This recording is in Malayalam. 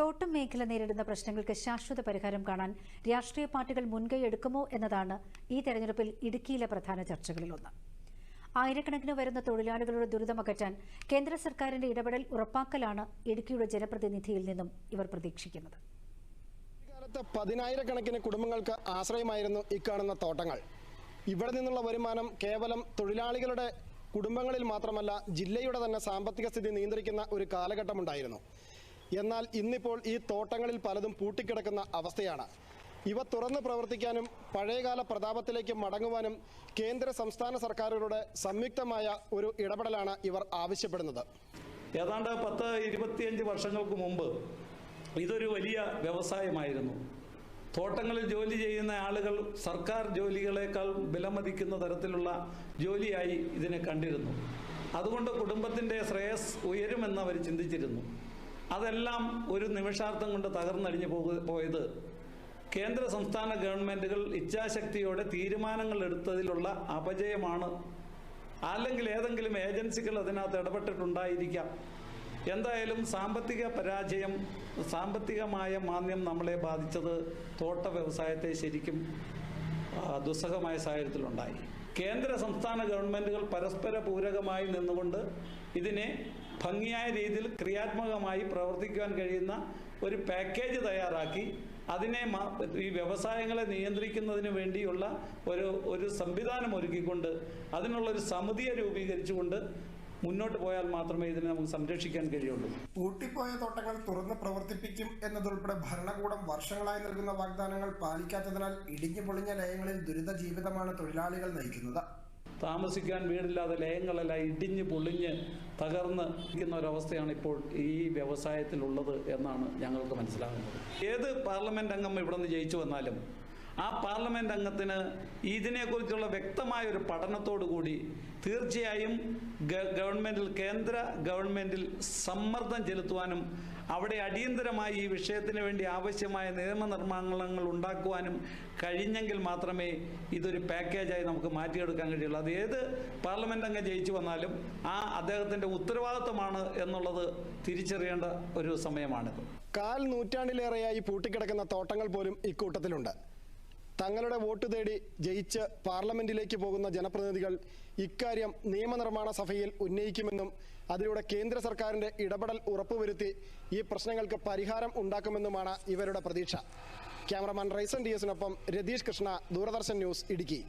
തോട്ടം മേഖല നേരിടുന്ന പ്രശ്നങ്ങൾക്ക് ശാശ്വത പരിഹാരം കാണാൻ രാഷ്ട്രീയ പാർട്ടികൾ മുൻകൈ എടുക്കുമോ എന്നതാണ് ഈ തെരഞ്ഞെടുപ്പിൽ ഇടുക്കിയിലെ പ്രധാന ചർച്ചകളിലൊന്ന്. ആയിരക്കണക്കിന് വരുന്ന തൊഴിലാളികളുടെ ദുരിതമകറ്റാൻ കേന്ദ്ര സർക്കാരിന്റെ ഇടപെടൽ ഉറപ്പാക്കലാണ് ഇടുക്കിയുടെ ജനപ്രതിനിധിയിൽ നിന്നും ഇവർ പ്രതീക്ഷിക്കുന്നത്. പതിനായിരക്കണക്കിന് കുടുംബങ്ങൾക്ക് ആശ്രയമായിരുന്നു ഇക്കാണുന്ന തോട്ടങ്ങൾ. ഇവിടെ നിന്നുള്ള വരുമാനം കേവലം തൊഴിലാളികളുടെ കുടുംബങ്ങളിൽ മാത്രമല്ല ജില്ലയുടെ തന്നെ സാമ്പത്തിക സ്ഥിതി നിയന്ത്രിക്കുന്ന ഒരു കാലഘട്ടമുണ്ടായിരുന്നു. എന്നാൽ ഇന്നിപ്പോൾ ഈ തോട്ടങ്ങളിൽ പലതും പൂട്ടിക്കിടക്കുന്ന അവസ്ഥയാണ്. ഇവ തുറന്ന് പ്രവർത്തിക്കാനും പഴയകാല പ്രതാപത്തിലേക്ക് മടങ്ങുവാനും കേന്ദ്ര സംസ്ഥാന സർക്കാരുകളുടെ സംയുക്തമായ ഒരു ഇടപെടലാണ് ഇവർ ആവശ്യപ്പെടുന്നത്. ഏതാണ്ട് പത്ത് ഇരുപത്തിയഞ്ച് വർഷങ്ങൾക്ക് മുമ്പ് ഇതൊരു വലിയ വ്യവസായമായിരുന്നു. തോട്ടങ്ങളിൽ ജോലി ചെയ്യുന്ന ആളുകൾ സർക്കാർ ജോലികളെക്കാൾ വിലമതിക്കുന്ന തരത്തിലുള്ള ജോലിയായി ഇതിനെ കണ്ടിരുന്നു. അതുകൊണ്ട് കുടുംബത്തിന്റെ ശ്രേയസ് ഉയരുമെന്ന് അവർ ചിന്തിച്ചിരുന്നു. അതെല്ലാം ഒരു നിമിഷാർത്ഥം കൊണ്ട് തകർന്നടിഞ്ഞു പോയത് കേന്ദ്ര സംസ്ഥാന ഗവൺമെന്റുകൾ ഇച്ഛാശക്തിയോടെ തീരുമാനങ്ങൾ എടുത്തതിലുള്ള അപജയമാണ്. അല്ലെങ്കിൽ ഏതെങ്കിലും ഏജൻസികൾ അതിനകത്ത് ഇടപെട്ടിട്ടുണ്ടായിരിക്കാം. എന്തായാലും സാമ്പത്തിക പരാജയം സാമ്പത്തികമായ മാന്ദ്യം നമ്മളെ ബാധിച്ചത് തോട്ട വ്യവസായത്തെ ശരിക്കും ദുസ്സഹമായ സാഹചര്യത്തിലുണ്ടായി. കേന്ദ്ര സംസ്ഥാന ഗവൺമെന്റുകൾ പരസ്പര പൂരകമായി നിന്നുകൊണ്ട് ഇതിനെ ഭംഗിയായ രീതിയിൽ ക്രിയാത്മകമായി പ്രവർത്തിക്കുവാൻ കഴിയുന്ന ഒരു പാക്കേജ് തയ്യാറാക്കി. അതിനെ ഈ വ്യവസായങ്ങളെ നിയന്ത്രിക്കുന്നതിന് വേണ്ടിയുള്ള ഒരു ഒരു സംവിധാനം ഒരുക്കിക്കൊണ്ട് അതിനുള്ളൊരു സമിതിയെ രൂപീകരിച്ചുകൊണ്ട് മുന്നോട്ട് പോയാൽ മാത്രമേ ഇതിനെ നമുക്ക് സംരക്ഷിക്കാൻ കഴിയുള്ളൂ. പൂട്ടിപ്പോയ തോട്ടങ്ങൾ തുറന്ന് പ്രവർത്തിപ്പിക്കും എന്നതുൾപ്പെടെ ഭരണകൂടം വർഷങ്ങളായി നൽകുന്ന വാഗ്ദാനങ്ങൾ പാലിക്കാത്തതിനാൽ ഇടിഞ്ഞു പൊളിഞ്ഞ ലയങ്ങളിൽ ദുരിത ജീവിതമാണ് തൊഴിലാളികൾ നയിക്കുന്നത്. താമസിക്കാൻ വീടില്ലാതെ ലയങ്ങളെല്ലാം ഇടിഞ്ഞ് പൊളിഞ്ഞ് തകർന്ന് ഇരിക്കുന്ന ഒരവസ്ഥയാണ് ഇപ്പോൾ ഈ വ്യവസായത്തിലുള്ളത് എന്നാണ് ഞങ്ങൾക്ക് മനസ്സിലാകുന്നത്. ഏത് പാർലമെന്റ് അംഗം ഇവിടെ നിന്ന് ജയിച്ചു വന്നാലും ആ പാർലമെന്റ് അംഗത്തിന് ഇതിനെക്കുറിച്ചുള്ള വ്യക്തമായ ഒരു പഠനത്തോടു കൂടി തീർച്ചയായും ഗവൺമെന്റിൽ കേന്ദ്ര ഗവൺമെന്റിൽ സമ്മർദ്ദം ചെലുത്തുവാനും അവിടെ അടിയന്തരമായി ഈ വിഷയത്തിന് വേണ്ടി ആവശ്യമായ നിയമനിർമ്മാണങ്ങൾ ഉണ്ടാക്കുവാനും കഴിഞ്ഞെങ്കിൽ മാത്രമേ ഇതൊരു പാക്കേജായി നമുക്ക് മാറ്റിയെടുക്കാൻ കഴിയുള്ളൂ. അത് ഏത് പാർലമെന്റ് അംഗം ജയിച്ചു വന്നാലും ആ അദ്ദേഹത്തിന്റെ ഉത്തരവാദിത്വമാണ് എന്നുള്ളത് തിരിച്ചറിയേണ്ട ഒരു സമയമാണിത്. കാൽ നൂറ്റാണ്ടിലേറെയായി പൂട്ടിക്കിടക്കുന്ന തോട്ടങ്ങൾ പോലും ഇക്കൂട്ടത്തിലുണ്ട്. തങ്ങളുടെ വോട്ട് തേടി ജയിച്ച് പാർലമെന്റിലേക്ക് പോകുന്ന ജനപ്രതിനിധികൾ ഇക്കാര്യം നിയമനിർമ്മാണ സഭയിൽ ഉന്നയിക്കുമെന്നും അതിലൂടെ കേന്ദ്ര സർക്കാരിന്റെ ഇടപെടൽ ഉറപ്പുവരുത്തി ഈ പ്രശ്നങ്ങൾക്ക് പരിഹാരം ഉണ്ടാക്കുമെന്നുമാണ് ഇവരുടെ പ്രതീക്ഷ. ക്യാമറമാൻ റൈസൻ ഡി എസിനൊപ്പം രതീഷ് കൃഷ്ണ ദൂരദർശൻ ന്യൂസ് ഇടുക്കി.